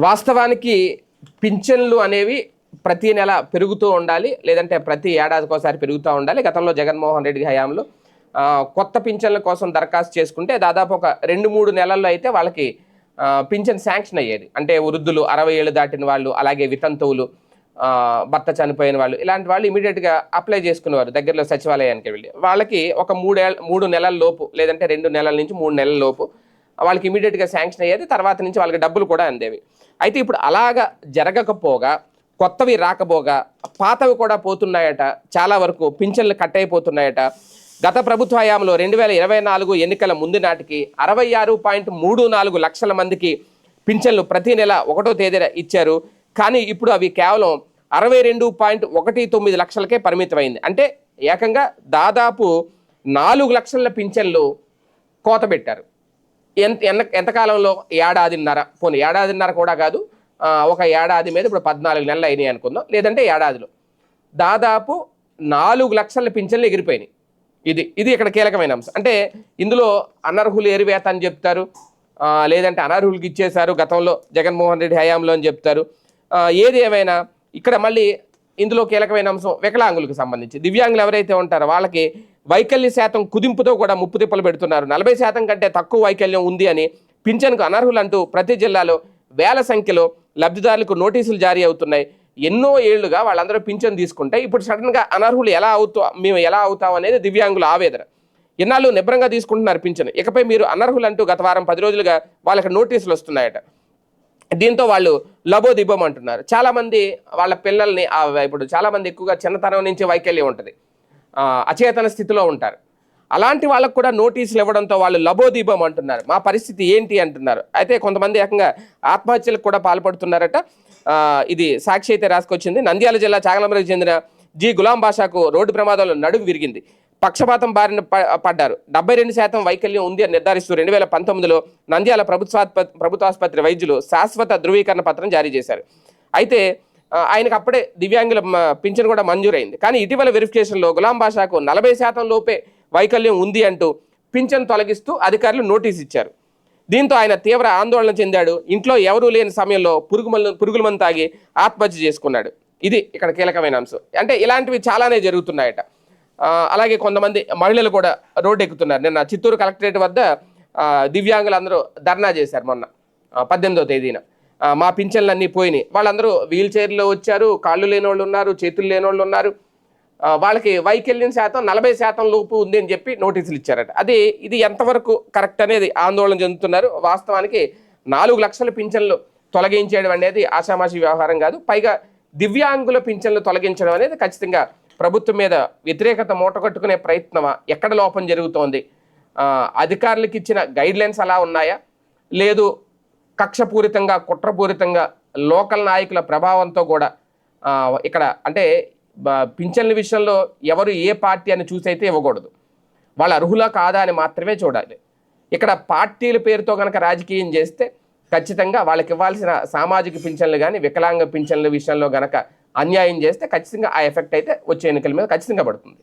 వాస్తవానికి పింఛన్లు అనేవి ప్రతి నెల పెరుగుతూ ఉండాలి లేదంటే ప్రతి ఏడాదికోసారి పెరుగుతూ ఉండాలి. గతంలో జగన్మోహన్ రెడ్డి హయాంలో కొత్త పింఛన్ల కోసం దరఖాస్తు చేసుకుంటే దాదాపు ఒక రెండు మూడు నెలల్లో అయితే వాళ్ళకి పింఛన్ శాంక్షన్ అయ్యేది. అంటే వృద్ధులు అరవై ఏళ్ళు దాటిన వాళ్ళు అలాగే వితంతువులు భర్త చనిపోయిన వాళ్ళు ఇలాంటి వాళ్ళు ఇమీడియట్గా అప్లై చేసుకునేవారు దగ్గరలో సచివాలయానికి వెళ్ళి. వాళ్ళకి ఒక మూడేళ్ళ మూడు నెలల లోపు లేదంటే రెండు నెలల నుంచి మూడు నెలల లోపు వాళ్ళకి ఇమీడియట్గా శాంక్షన్ అయ్యేది తర్వాత నుంచి వాళ్ళకి డబ్బులు కూడా అందేవి. అయితే ఇప్పుడు అలాగా జరగకపోగా కొత్తవి రాకపోగా పాతవి కూడా పోతున్నాయట చాలా వరకు పింఛన్లు కట్ అయిపోతున్నాయట. గత ప్రభుత్వ హయాంలో రెండు వేల ఇరవై నాలుగు ఎన్నికల ముందు నాటికి అరవై ఆరు పాయింట్ మూడు నాలుగు లక్షల మందికి పింఛన్లు ప్రతి నెల ఒకటో తేదీన ఇచ్చారు. కానీ ఇప్పుడు అవి కేవలం అరవై రెండు పాయింట్ ఒకటి తొమ్మిది లక్షలకే పరిమితమైంది. అంటే ఏకంగా దాదాపు నాలుగు లక్షల పింఛన్లు కోత పెట్టారు. ఎంత ఎంత ఎంతకాలంలో ఏడాదిన్నర? పోనీ ఏడాదిన్నర కూడా కాదు ఒక ఏడాది మీద ఇప్పుడు పద్నాలుగు నెలలు అయినాయి అనుకుందాం. లేదంటే ఏడాదిలో. దాదాపు నాలుగు లక్షల పింఛన్లు ఎగిరిపోయినాయి. ఇది ఇది ఇక్కడ కీలకమైన అంశం. అంటే ఇందులో అనర్హులు ఏరివేత అని చెప్తారు? లేదంటే అనర్హులకి ఇచ్చేశారు గతంలో జగన్మోహన్ రెడ్డి హయాంలో అని చెప్తారు. ఏది ఏమైనా ఇక్కడ మళ్ళీ ఇందులో కీలకమైన అంశం వికలాంగులకు సంబంధించి. దివ్యాంగులు ఎవరైతే ఉంటారో వాళ్ళకి వైకల్య శాతం కుదింపుతో కూడా ముప్పు తిప్పలు పెడుతున్నారు. నలభై శాతం కంటే తక్కువ వైకల్యం ఉంది అని పింఛన్కు అనర్హులంటూ ప్రతి జిల్లాలో వేల సంఖ్యలో లబ్ధిదారులకు నోటీసులు జారీ అవుతున్నాయి. ఎన్నో ఏళ్ళుగా వాళ్ళందరూ పింఛన్ తీసుకుంటే ఇప్పుడు సడన్గా అనర్హులు ఎలా అవుతా మేము ఎలా అవుతాం అనేది దివ్యాంగుల ఆవేదన. ఇన్నాళ్ళు నిబ్రంగా తీసుకుంటున్నారు పింఛన్. ఇకపై మీరు అనర్హులు అంటూ గత వారం పది రోజులుగా వాళ్ళకి నోటీసులు వస్తున్నాయట. దీంతో వాళ్ళు లబోదిబ్బం అంటున్నారు చాలామంది వాళ్ళ పిల్లల్ని ఇప్పుడు చాలామంది ఎక్కువగా చిన్నతనం నుంచి వైకల్యం ఉంటుంది. అచేతన స్థితిలో ఉంటారు. అలాంటి వాళ్ళకు కూడా నోటీసులు ఇవ్వడంతో వాళ్ళు లబోదీపం అంటున్నారు. మా పరిస్థితి ఏంటి అంటున్నారు. అయితే కొంతమంది ఏకంగా ఆత్మహత్యలకు కూడా పాల్పడుతున్నారట. ఇది సాక్షి అయితే రాసుకొచ్చింది. నంద్యాల జిల్లా చాగలమరికి చెందిన జి గులాం బాషాకు రోడ్డు ప్రమాదంలో నడుము విరిగింది. పక్షపాతం బారిన ప- పడ్డారు. డెబ్బై రెండు శాతం వైకల్యం ఉంది అని నిర్ధారిస్తూ రెండు వేల పంతొమ్మిదిలో నంద్యాల ప్రభుత్వాస్ప ప్రభుత్వాసుపత్రి వైద్యులు శాశ్వత ధృవీకరణ పత్రం జారీ చేశారు. అయితే ఆయనకు అప్పుడే దివ్యాంగుల పింఛన్ కూడా మంజూరైంది. కానీ ఇటీవల వెరిఫికేషన్లో గులాం బాషాకు నలభై శాతం లోపే వైకల్యం ఉంది అంటూ పింఛన్ తొలగిస్తూ అధికారులు నోటీస్ ఇచ్చారు. దీంతో ఆయన తీవ్ర ఆందోళన చెందాడు. ఇంట్లో ఎవరూ లేని సమయంలో పురుగుమందు పురుగుల మందు తాగి ఆత్మహత్య చేసుకున్నాడు. ఇది ఇక్కడ కీలకమైన అంశం. అంటే ఇలాంటివి చాలానే జరుగుతున్నాయట. అలాగే కొంతమంది మహిళలు కూడా రోడ్డు ఎక్కుతున్నారు నిన్న చిత్తూరు కలెక్టరేట్ వద్ద దివ్యాంగులందరూ ధర్నా చేశారు మొన్న పద్దెనిమిదో తేదీన. మా పింఛన్లు అన్నీ పోయినాయి. వాళ్ళందరూ వీల్ చైర్లో వచ్చారు కాళ్ళు లేని వాళ్ళు ఉన్నారు చేతులు లేని వాళ్ళు ఉన్నారు వాళ్ళకి వైకల్యం శాతం నలభై శాతం లోపు ఉంది అని చెప్పి నోటీసులు ఇచ్చారట. అది ఇది ఎంతవరకు కరెక్ట్ అనేది ఆందోళన చెందుతున్నారు. వాస్తవానికి నాలుగు లక్షల పింఛన్లు తొలగించేయడం అనేది ఆషామాషి వ్యవహారం కాదు. పైగా దివ్యాంగుల పింఛన్లు తొలగించడం అనేది ఖచ్చితంగా ప్రభుత్వం మీద వ్యతిరేకత మూటగట్టుకునే ప్రయత్నమా? ఎక్కడ లోపం జరుగుతోంది? అధికారులకు ఇచ్చిన గైడ్ లైన్స్ అలా ఉన్నాయా? లేదు కక్షపూరితంగా కుట్రపూరితంగా లోకల్ నాయకుల ప్రభావంతో కూడా ఇక్కడ అంటే పింఛన్ల విషయంలో ఎవరు ఏ పార్టీ అని చూసైతే ఇవ్వకూడదు. వాళ్ళు అర్హులా కాదా అని మాత్రమే చూడాలి. ఇక్కడ పార్టీల పేరుతో కనుక రాజకీయం చేస్తే ఖచ్చితంగా వాళ్ళకి ఇవ్వాల్సిన సామాజిక పింఛన్లు కానీ వికలాంగ పింఛన్ల విషయంలో కనుక అన్యాయం చేస్తే ఖచ్చితంగా ఆ ఎఫెక్ట్ అయితే వచ్చే ఎన్నికల మీద ఖచ్చితంగా పడుతుంది.